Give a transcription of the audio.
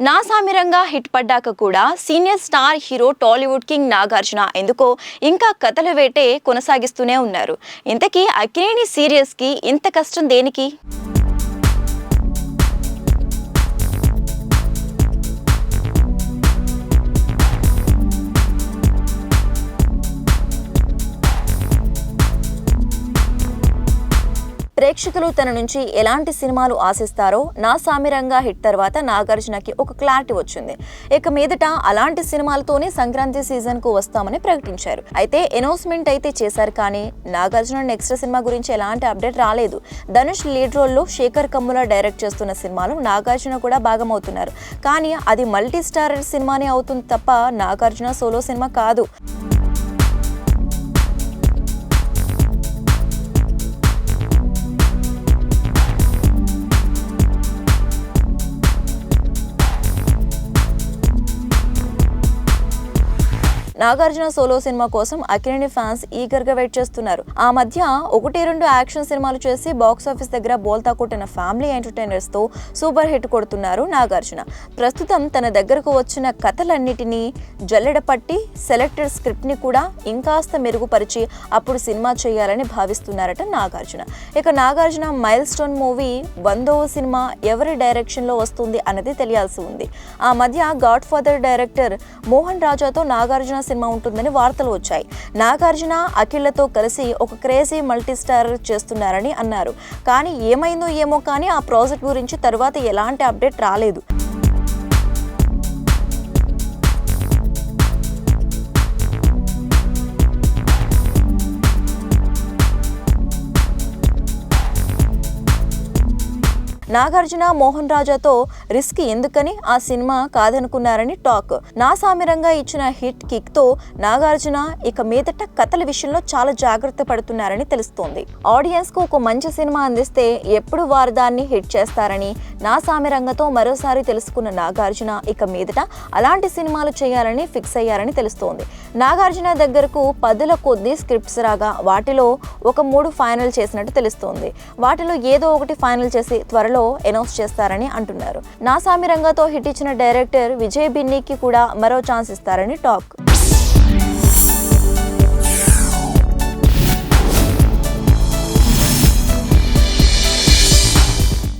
నా సామిరంగా హిట్ పడ్డాక కూడా senior star hero Tollywood king Nagarjuna ఎందుకో ఇంకా కథల వేటే కొనసాగిస్తూనే ఉన్నారు. ఇంతకీ అక్కినేని సీరియల్స్కి ఇంత కష్టం దేనికి? ప్రేక్షకులు తన నుంచి ఎలాంటి సినిమాలు ఆశిస్తారో నా సామిరంగా హిట్ తర్వాత నాగార్జునకి ఒక క్లారిటీ వచ్చింది. ఇక మీదట అలాంటి సినిమాలతోనే సంక్రాంతి సీజన్కు వస్తామని ప్రకటించారు. అయితే అనౌన్స్మెంట్ అయితే చేశారు కానీ నాగార్జున నెక్స్ట్ సినిమా గురించి ఎలాంటి అప్డేట్ రాలేదు. ధనుష్ లీడ్ రోల్లో శేఖర్ కమ్ముల డైరెక్ట్ చేస్తున్న సినిమాలో నాగార్జున కూడా భాగమవుతున్నారు. కానీ అది మల్టీ స్టారర్ సినిమానే అవుతుంది తప్ప నాగార్జున సోలో సినిమా కాదు. నాగార్జున సోలో సినిమా కోసం అక్కినేని ఫ్యాన్స్ ఈగర్గా వెయిట్ చేస్తున్నారు. ఆ మధ్య ఒకటి రెండు యాక్షన్ సినిమాలు చేసి బాక్స్ ఆఫీస్ దగ్గర బోల్తా కొట్టిన ఫ్యామిలీ ఎంటర్టైనర్స్తో సూపర్ హిట్ కొడుతున్నారు నాగార్జున. ప్రస్తుతం తన దగ్గరకు వచ్చిన కథలన్నిటినీ జల్లెడ పట్టి సెలెక్టెడ్ స్క్రిప్ట్ని కూడా ఇంకాస్త మెరుగుపరిచి అప్పుడు సినిమా చేయాలని భావిస్తున్నారట నాగార్జున. ఇక నాగార్జున మైల్ స్టోన్ మూవీ వందవ సినిమా ఎవరి డైరెక్షన్లో వస్తుంది అన్నది తెలియాల్సి ఉంది. ఆ మధ్య గాడ్ ఫాదర్ డైరెక్టర్ మోహన్ రాజాతో నాగార్జున సినిమా ఉంటుందని వార్తలు వచ్చాయి. నాగార్జున అఖిళ్ళతో కలిసి ఒక క్రేజీ మల్టీ స్టార్ చేస్తున్నారని అన్నారు. కానీ ఏమైందో ఏమో కానీ ఆ ప్రాజెక్ట్ గురించి తర్వాత ఎలాంటి అప్డేట్ రాలేదు. నాగార్జున మోహన్ రాజాతో రిస్క్ ఎందుకని ఆ సినిమా కాదనుకున్నారని టాక్. నా సామిరంగా ఇచ్చిన హిట్ కిక్తో నాగార్జున ఇక మీదట కథల విషయంలో చాలా జాగ్రత్త పడుతున్నారని తెలుస్తోంది. ఆడియన్స్కు ఒక మంచి సినిమా అందిస్తే ఎప్పుడు వారు దాన్ని హిట్ చేస్తారని నా సామిరంగతో మరోసారి తెలుసుకున్న నాగార్జున ఇక మీదట అలాంటి సినిమాలు చేయాలని ఫిక్స్ అయ్యారని తెలుస్తోంది. నాగార్జున దగ్గరకు పదుల కొద్ది స్క్రిప్ట్స్ రాగా వాటిలో ఒక మూడు ఫైనల్ చేసినట్టు తెలుస్తోంది. వాటిలో ఏదో ఒకటి ఫైనల్ చేసి త్వరలో అనౌన్స్ చేస్తారని అంటున్నారు. నా సామిరంగతో హిట్ ఇచ్చిన డైరెక్టర్ విజయ్ బిన్నీకి కూడా మరో ఛాన్స్ ఇస్తారని టాక్.